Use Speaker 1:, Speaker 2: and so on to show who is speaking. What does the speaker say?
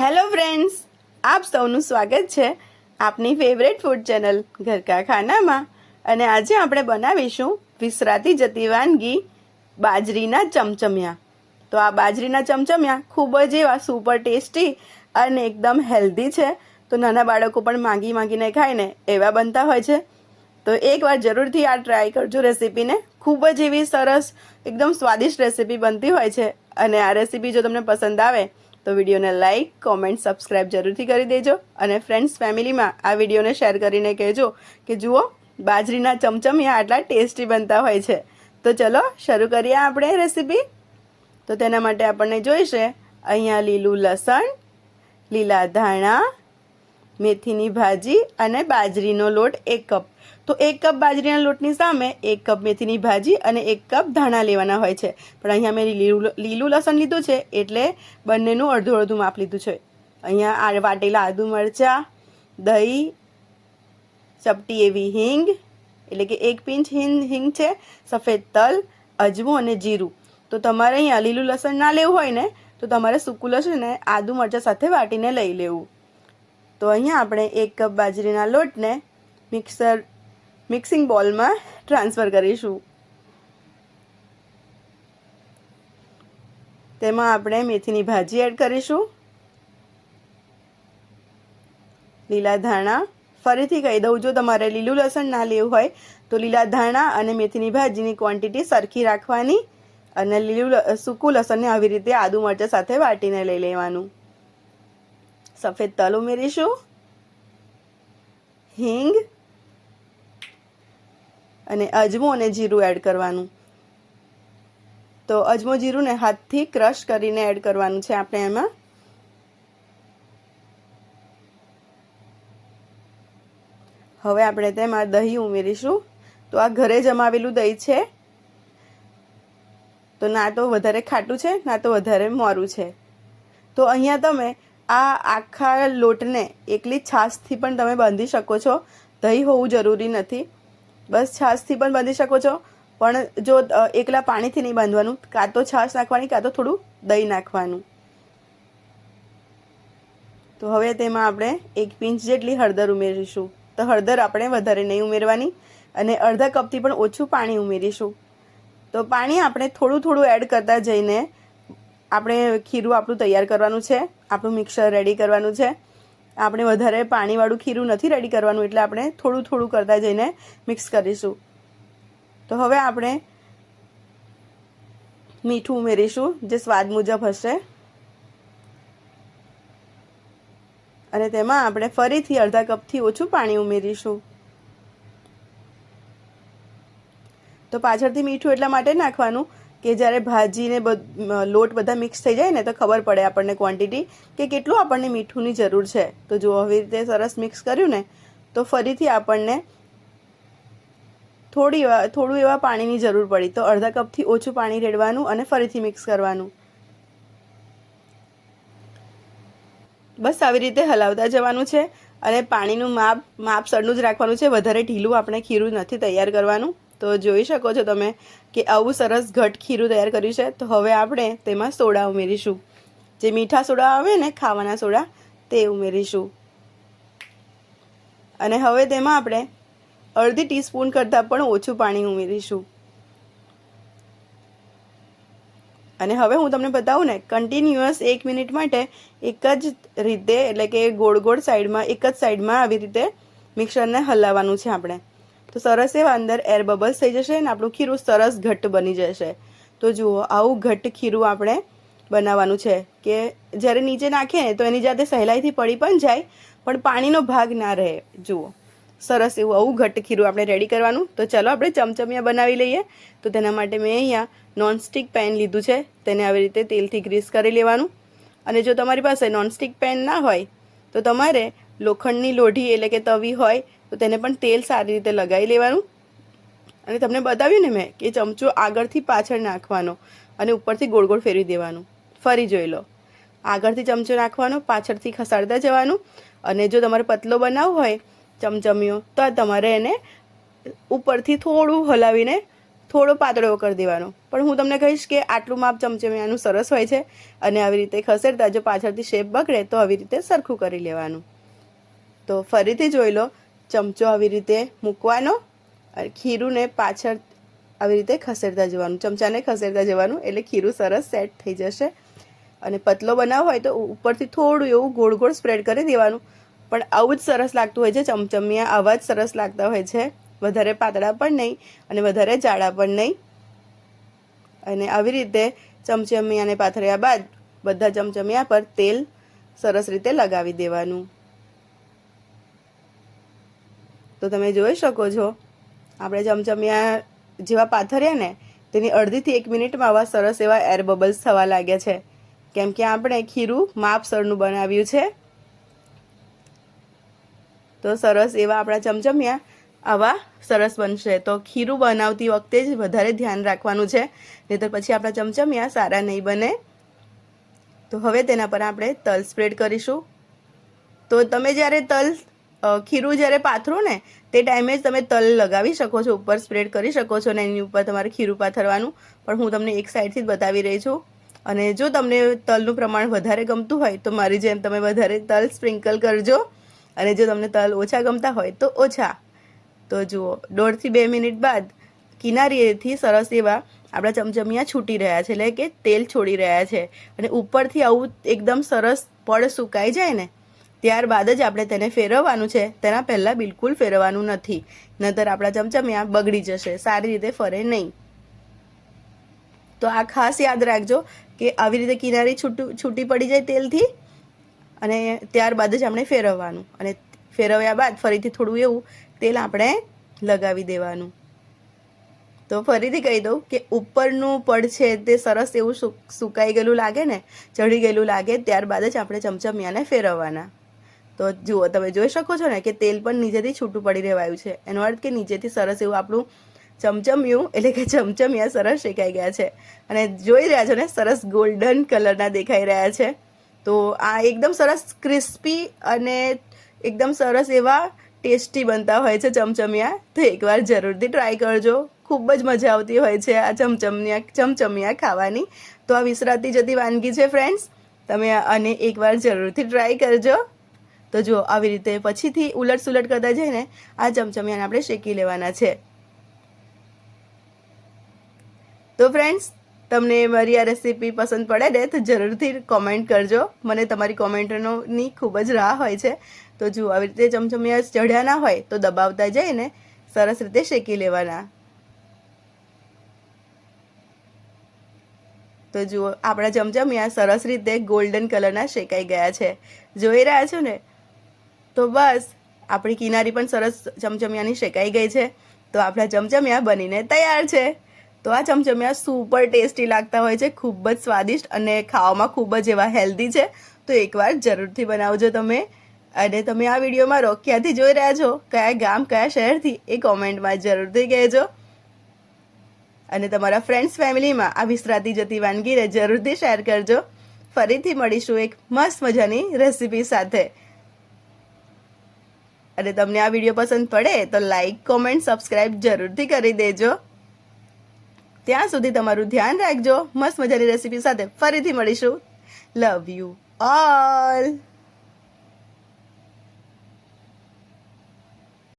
Speaker 1: Hello friends, આપ સૌનું સ્વાગત છે આપની ફેવરેટ ફૂડ ચેનલ ઘરકા ખાનામાં. અને આજે આપણે બનાવીશું વિસરાતી જતી વાનગી બાજરીના ચમચમિયા. તો આ બાજરીના ચમચમિયા ખૂબ જ એવા સુપર ટેસ્ટી અને એકદમ હેલ્ધી છે. તો નાના બાળકો પણ માંગી માંગીને ખાય ને એવા બનતા હોય છે. તો એકવાર જરૂરથી આ ટ્રાય કરજો રેસીપીને. ખૂબ જ એવી સરસ, એકદમ સ્વાદિષ્ટ રેસીપી બનતી હોય છે. અને આ રેસીપી જો તમને પસંદ આવે તો વિડીયોને લાઇક કોમેન્ટ સબસ્ક્રાઈબ જરૂરથી કરી દેજો અને ફ્રેન્ડ્સ ફેમિલીમાં આ વિડીયોને શેર કરીને કહેજો કે જુઓ, બાજરીના ચમચમિયા આટલા ટેસ્ટી બનતા હોય છે. તો ચલો, શરૂ કરીએ આપણે રેસીપી તો તેના માટે આપણને જોઈશે, અહીંયા લીલું લસણ, લીલા ધાણા મેથીની ભાજી અને બાજરીનો લોટ એક કપ. તો એક કપ બાજરીના લોટની સામે એક કપ મેથીની ભાજી અને એક કપ ધાણા લેવાના હોય છે. પણ અહીંયા મેં લીલું લીલું લસણ લીધું છે, એટલે બંનેનું અડધું અડધું માપ લીધું છે. અહીંયા આ વાટેલા આદુ મરચાં, દહીં, ચપટી એવી હિંગ, એટલે કે એક પિંચ હિંગ હિંગ છે, સફેદ તલ, અજમો અને જીરું. તો તમારે અહીંયા લીલું લસણ ના લેવું હોય ને, તો તમારે સૂકું લસણ ને આદુ મરચાં સાથે વાટીને લઈ લેવું. તો અહીંયા આપણે એક કપ બાજરીના લોટને મિક્સર, મિક્સિંગ બોલમાં ટ્રાન્સફર કરીશું. તેમાં આપણે મેથીની ભાજી એડ કરીશું. લીલા ધાણા. ફરીથી કહી દઉં, જો તમારે લીલું લસણ ના લેવું હોય, તો લીલા ધાણા અને મેથીની ભાજીની ક્વોન્ટિટી સરખી રાખવાની અને લીલું સૂકું લસણને આવી રીતે આદુ મરચાં સાથે વાટીને લઈ લેવાનું. સફેદ તલ ઉમેરીશું હિંગ અને અજમો અને જીરું એડ કરવાનું. તો અજમો જીરુંને હાથથી ક્રશ કરીને એડ કરવાનું છે આપણે એમાં. હવે આપણે તેમાં દહીં ઉમેરીશું. તો આ ઘરે જમાવેલું દહીં છે. તો ના તો વધારે ખાટું છે, ના તો વધારે મોરું છે. તો અહીંયા તમે આ આખા લોટને એકલી છાશથી પણ તમે બાંધી શકો છો. દહીં હોવું જરૂરી નથી. બસ છાશથી પણ બાંધી શકો છો. પણ જો એકલા પાણીથી નહીં બાંધવાનું, કાં તો છાશ નાખવાની, કાં તો થોડું દહીં નાખવાનું. તો હવે તેમાં આપણે એક પિંચ જેટલી હળદર ઉમેરીશું. તો હળદર આપણે વધારે નહીં ઉમેરવાની અને અડધા કપથી પણ ઓછું પાણી ઉમેરીશું. તો પાણી આપણે થોડું થોડું એડ કરતા જઈને આપણે ખીરું આપણું તૈયાર કરવાનું છે, આપણું મિક્સર રેડી કરવાનું છે. આપણે વધારે પાણીવાળું ખીરું નથી રેડી કરવાનું, એટલે આપણે થોડું થોડું કરતા જઈને મિક્સ કરીશું. તો હવે આપણે મીઠું ઉમેરીશું, જે સ્વાદ મુજબ હશે. અને તેમાં આપણે ફરીથી અડધા કપથી ઓછું પાણી ઉમેરીશું. તો પાછળથી મીઠું એટલા માટે નાખવાનું કે જ્યારે ભાજીને લોટ બધા મિક્સ થઈ જાય ને તો ખબર પડે આપણને ક્વોન્ટિટી કે કેટલું આપણને મીઠુંની જરૂર છે. તો જો આવી રીતે સરસ મિક્સ કર્યું ને, તો ફરીથી આપણને થોડી થોડું એવા પાણીની જરૂર પડી. તો અડધા કપથી ઓછું પાણી રેડવાનું અને ફરીથી મિક્સ કરવાનું. બસ આવી રીતે હલાવતા જવાનું છે અને પાણીનું માપ માપ સરનું જ રાખવાનું છે. વધારે ઢીલું આપણે ખીરું નથી તૈયાર કરવાનું. તો જોઈ શકો છો તમે કે આવું સરસ ઘટ ખીરું તૈયાર કર્યું છે. તો હવે આપણે તેમાં સોડા ઉમેરીશું. જે મીઠા સોડા આવે ને ખાવાના સોડા, તે ઉમેરીશું. અને હવે તેમાં આપણે અડધી ટીસ્પૂન કરતાં પણ ઓછું પાણી ઉમેરીશું. અને હવે હું તમને બતાવું ને કન્ટિન્યુઅસ એક મિનિટ માટે એક જ રીતે, એટલે કે ગોળ ગોળ સાઈડમાં એક જ સાઈડમાં આવી રીતે મિક્સરને હલાવવાનું છે આપણે. તો સરસ એવા અંદર એર બબલ્સ થઈ જશે અને આપણું ખીરું સરસ ઘટ્ટ બની જશે. તો જુઓ, આવું ઘટ્ટ ખીરું આપણે બનાવવાનું છે કે જ્યારે નીચે નાખીએ ને તો એની જાતે સહેલાઈથી પડી પણ જાય, પણ પાણીનો ભાગ ના રહે. જુઓ, સરસ એવું આવું ઘટ્ટ ખીરું આપણે રેડી કરવાનું. તો ચાલો આપણે ચમચમિયા બનાવી લઈએ. તો તેના માટે મેં અહીંયા નોનસ્ટિક પેન લીધું છે. તેને આવી રીતે તેલથી ગ્રીસ કરી લેવાનું. અને જો તમારી પાસે નોનસ્ટિક પેન ના હોય, તો તમારે લોખંડની લોઢી એટલે કે તવી હોય તો તેને પણ તેલ સારી રીતે લગાવી લેવાનું. અને તમને બતાવ્યું ને મેં કે ચમચો આગળથી પાછળ નાખવાનો અને ઉપરથી ગોળ ગોળ ફેરવી દેવાનું. ફરી જોઈ લો. આગળથી ચમચો નાખવાનો, પાછળથી ખસાડતા જવાનું અને જો તમારે પતલો બનાવવો હોય ચમચમીઓ, તો તમારે એને ઉપરથી થોડું હલાવીને થોડો પાતળો કરી દેવાનો. પણ હું તમને કહીશ કે આટલું માપ ચમચમિયાનું સરસ હોય છે અને આવી રીતે ખસેડતા જો પાછળથી શેપ બગડે તો આવી રીતે સરખું કરી લેવાનું. તો ફરીથી જોઈ લો ચમચો આવી રીતે મૂકવાનો અને ખીરુંને પાછળ આવી રીતે ખસેડતા જવાનું. ચમચાને ખસેડતા જવાનું એટલે ખીરું સરસ સેટ થઈ જશે. અને પતલો બનાવવો હોય તો ઉપરથી થોડું એવું ગોળ ગોળ સ્પ્રેડ કરી દેવાનું. પણ આવું જ સરસ લાગતું હોય છે. ચમચમિયા આવા જ સરસ લાગતા હોય છે. વધારે પાતળા પણ નહીં અને વધારે જાડા પણ નહીં. અને આવી રીતે ચમચમિયાને પાથર્યા બાદ બધા ચમચમિયા પર તેલ સરસ રીતે લગાવી દેવાનું. તો તમે જોઈ શકો છો. આપણે ચમચમિયા જેવા પાથર્યા ને, તેની અડધીથી એક મિનિટમાં આવા સરસ એવા એર બબલ્સ થવા લાગ્યા છે. કેમ કે આપણે ખીરું માપસરનું બનાવ્યું છે. તો સરસ એવા આપણા ચમચમિયા આવા સરસ બનશે. તો ખીરું બનાવતી વખતે જ વધારે ધ્યાન રાખવાનું છે. નહીતર પછી આપણા ચમચમિયા સારા નહીં બને. તો હવે તેના પર આપણે તલ સ્પ્રેડ કરીશું. તો તમે જ્યારે તલ ખીરું જ્યારે પાથરો ને, તે ટાઈમે જ તમે તલ લગાવી શકો છો, ઉપર સ્પ્રેડ કરી શકો છો ને એની ઉપર તમારે ખીરું પાથરવાનું. પણ હું તમને એક સાઈડથી જ બતાવી રહી છું. અને જો તમને તલનું પ્રમાણ વધારે ગમતું હોય, તો મારી જેમ તમે વધારે તલ સ્પ્રિંકલ કરજો. અને જો તમને તલ ઓછા ગમતા હોય, તો ઓછા. તો જુઓ, દોઢથી બે મિનિટ બાદ કિનારીએથી સરસ એવા આપણા ચમચમિયા છૂટી રહ્યા છે, એટલે કે તેલ છોડી રહ્યા છે. અને ઉપરથી આવું એકદમ સરસ પડ સુકાઈ જાય ને ત્યારબાદ જ આપણે તેને ફેરવવાનું છે. તેના પહેલાં બિલકુલ ફેરવવાનું નથી. નહીતર આપણા ચમચમિયા બગડી જશે. સારી રીતે ફરે નહીં. તો આ ખાસ યાદ રાખજો કે આવી રીતે કિનારી છૂટું, છૂટી પડી જાય તેલથી અને ત્યારબાદ જ આપણે ફેરવવાનું. અને ફેરવ્યા બાદ ફરીથી થોડું એવું તેલ આપણે લગાવી દેવાનું. તો ફરીથી કહી દઉં કે ઉપરનું પડ છે તે સરસ એવું સુક- સુકાઈ ગયેલું લાગે ને, ચઢી ગયેલું લાગે, ત્યારબાદ જ આપણે ચમચમિયાને ફેરવવાના. તો જુઓ, તમે જોઈ શકો છો ને કે તેલ પણ નીચેથી છૂટું પડી રહેવાયું છે. એનો અર્થ કે નીચેથી સરસ એવું આપણું ચમચમિયું, એટલે કે ચમચમિયા સરસ શેકાઈ ગયા છે. અને જોઈ રહ્યા છો ને, સરસ ગોલ્ડન કલરના દેખાઈ રહ્યા છે. તો આ એકદમ સરસ ક્રિસ્પી અને એકદમ સરસ એવા ટેસ્ટી બનતા હોય છે ચમચમિયા. તો એકવાર જરૂરથી ટ્રાય કરજો. ખૂબ જ મજા આવતી હોય છે આ ચમચમિયા ચમચમિયા ખાવાની. તો આ વિસરાતી જતી વાનગી છે ફ્રેન્ડ્સ તમે આને એકવાર જરૂરથી ટ્રાય કરજો. તો જો આવી રીતે પછીથી ઉલટ સુલટ કરતા જઈને આ ચમચમિયાને આપણે શેકી લેવાના છે. તો ફ્રેન્ડ્સ તમને મારી આ રેસીપી પસંદ પડે ને, તો જરૂરથી કોમેન્ટ કરજો. મને તમારી કોમેન્ટનોની ખૂબ જ રાહ હોય છે. તો જુઓ, આવી રીતે ચમચમિયા ચઢ્યા ના હોય, તો દબાવતા જઈને સરસ રીતે શેકી લેવાના. તો જુઓ, આપણા ચમચમિયા સરસ રીતે ગોલ્ડન કલરના શેકાઈ ગયા છે. જોઈ રહ્યા છો ને? તો બસ, આપણી કિનારી પણ સરસ ચમચમિયાની શેકાઈ ગઈ છે. તો આપણા ચમચમિયા બનીને તૈયાર છે. તો આ ચમચમિયા સુપર ટેસ્ટી લાગતા હોય છે, ખૂબ જ સ્વાદિષ્ટ અને ખાવામાં ખૂબ જ એવા હેલ્ધી છે. તો એકવાર જરૂરથી બનાવજો તમે. અને તમે આ વિડીયોમાં રો ક્યાંથી જોઈ રહ્યા છો? કયા ગામ, કયા શહેરથી? એ કોમેન્ટમાં જરૂરથી કહેજો. અને તમારા ફ્રેન્ડ્સ ફેમિલીમાં આ વિસરાતી જતી વાનગીને જરૂરથી શેર કરજો. ફરીથી મળીશું એક મસ્ત મજાની રેસીપી સાથે. અને તમને આ વીડિયો પસંદ પડે તો લાઇક કોમેન્ટ સબસ્ક્રાઈબ જરૂરથી કરી દેજો. ત્યાં સુધી તમારું ધ્યાન રાખજો. મસ્ત મજાની રેસીપી સાથે ફરીથી મળીશું. Love you all